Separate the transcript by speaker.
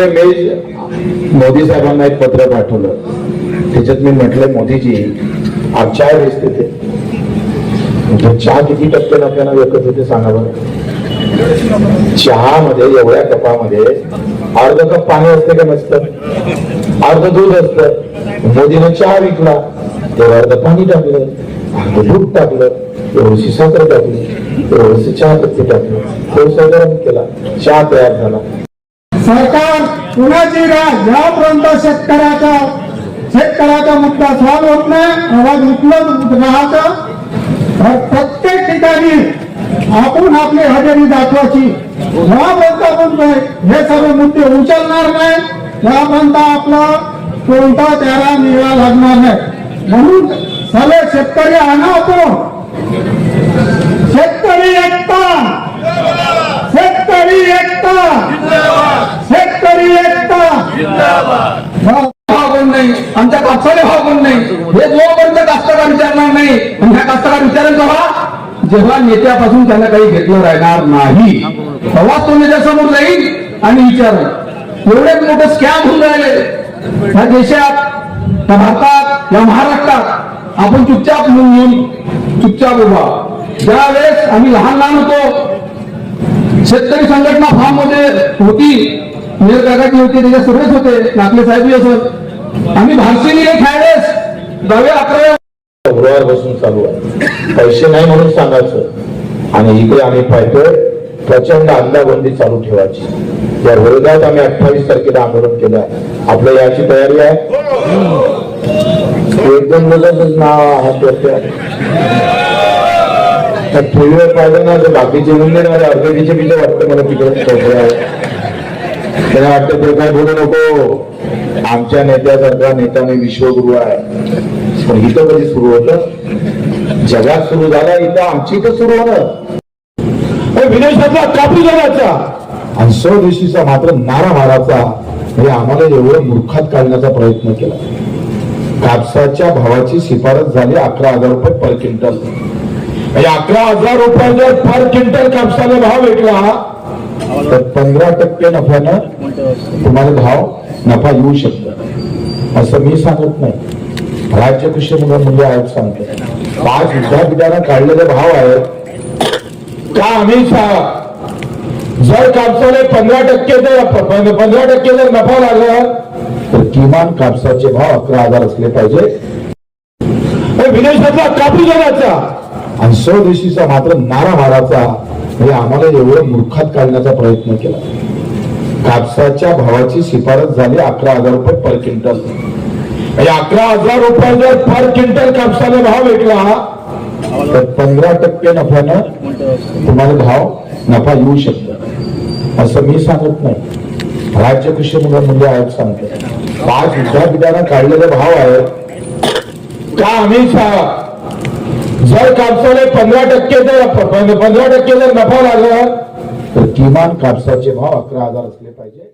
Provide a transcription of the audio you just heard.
Speaker 1: मी मोदी साहेबांना एक पत्र पाठवलं. त्याच्यात मी म्हटलं मोदीजी आप चाय बेचते थे चहा किती टक्के नफ्यानं विकत होते सांगा बरं. चहामध्ये एवढ्या कपामध्ये अर्ध कप पाणी असते का नसतं? अर्ध दूध असतं. मोदीने चहा विकला. तेव्हा अर्ध पाणी टाकलं. अर्ध दूध टाकलं. एवढीशी साखर टाकली. एवढीशी चहा पत्ती टाकली. थोडसा गरम केला. चहा तयार झाला.
Speaker 2: सरकार कुणाची राह ज्यापर्यंत शेतकऱ्याचा शेतकऱ्याचा मुद्दा सॉल्व होत नाही आवाज उपलब्ध राहायचं तर प्रत्येक ठिकाणी आपण आपली हजेरी दाखवायची. ज्यापर्यंत आपण हे सर्व मुद्दे उचलणार नाही. त्यापर्यंत आपला कोणता त्याला निळा लागणार नाही. म्हणून सगळे शेतकरी आणा आपण शेतकरी एकता शेतकरी एकता शेतकरी एकता भाव कोण नाही आमच्या कापसाले भाव कोण नाही हे जोपर्यंत कास्तकार विचारणार नाही आणि ह्या कास्तकार विचारेल तेव्हा जेव्हा नेत्यापासून त्यांना काही घेतलं राहणार नाही तेव्हाच तो नेत्या समोर जाईल आणि विचार एवढे मोठे स्कॅम होऊन राहिले. ह्या देशात त्या भारतात या महाराष्ट्रात आपण चुपचाप म्हणून येऊन चुपचाप उभा. ज्या वेळेस आम्ही लहान लहान होतो शेतकरी संघटना फार्ममध्ये होती. नीर काकाची होती त्याच्या सर्वच होते नाकले साहेब असत आम्ही भारतीय खेळलेस दहाव्या अकराव्या
Speaker 1: फेब्रुवारी बसून चालू आहे. पैसे नाही म्हणून सांगायचं. आणि इकडे आम्ही पाहतोय प्रचंड अंदाबंदी चालू ठेवायची. या विरोधात आम्ही अठ्ठावीस तारखेला आंदोलन केलं आहे. आपल्या याची तयारी आहे? एक दोन लोकांच नाव हात वरती आहे. पाहिजे ना तर बाकीचे म्हणले ना अर्धकीचे बिले वाटतं मला तिकडे ठोकले आहे. त्यांना वाटतं ते काय बोलू नको. आमच्या नेत्यासारखा नेता मी विश्वगुरु आहे. पण इथं कधी सुरू होतं? जगात सुरू झाला इथं आमची इथं सुरू होणं
Speaker 3: हे विदेशातला कापूस जगाचा
Speaker 1: आणि स्वदेशीचा मात्र नारा मारायचा म्हणजे आम्हाला एवढं मूर्खात काढण्याचा प्रयत्न केला. कापसाच्या भावाची शिफारस झाली अकरा हजार रुपये पर क्विंटल
Speaker 3: म्हणजे अकरा हजार रुपये जर पर क्विंटल कापसाला भाव भेटला.
Speaker 1: तर पंधरा टक्के नफ्यानं तुम्हाला भाव नफा येऊ शकतो. असं मी सांगत नाही. राज्य कृषी मूल्य मूल्य आयोग सांगतो. पाच विद्यापीठानं काढलेले भाव आहेत
Speaker 3: का आम्ही सा- जर कापसाला पंधरा टक्के जर पंधरा टक्के जर नफा लागला
Speaker 1: तर किमान कापसाचे भाव अकरा हजार असले पाहिजे.
Speaker 3: विदेशातला कापू जगाचा
Speaker 1: आणि स्वदेशीचा मात्र मारा मारायचा म्हणजे आम्हाला एवढं मूर्खात काढण्याचा प्रयत्न केला. कापसाच्या भावाची शिफारस झाली अकरा हजार रुपये पर क्विंटल
Speaker 3: म्हणजे अकरा हजार रुपये जर पर क्विंटल कापसाला भाव भेटला
Speaker 1: तर पंधरा टक्के नफ्यानं तुम्हाला भाव नफा येऊ शकतो. असं मी सांगत नाही. राज्य कृषी मूल्य म्हणजे आयोग सांगतो. पाच विद्यापीठानं काढलेले भाव आहेत.
Speaker 3: का आम्ही जर कापसाला पंधरा टक्के जर पंधरा टक्के जर नफा लागला
Speaker 1: तर किमान कापसाचे भाव अकरा हजार असले पाहिजे.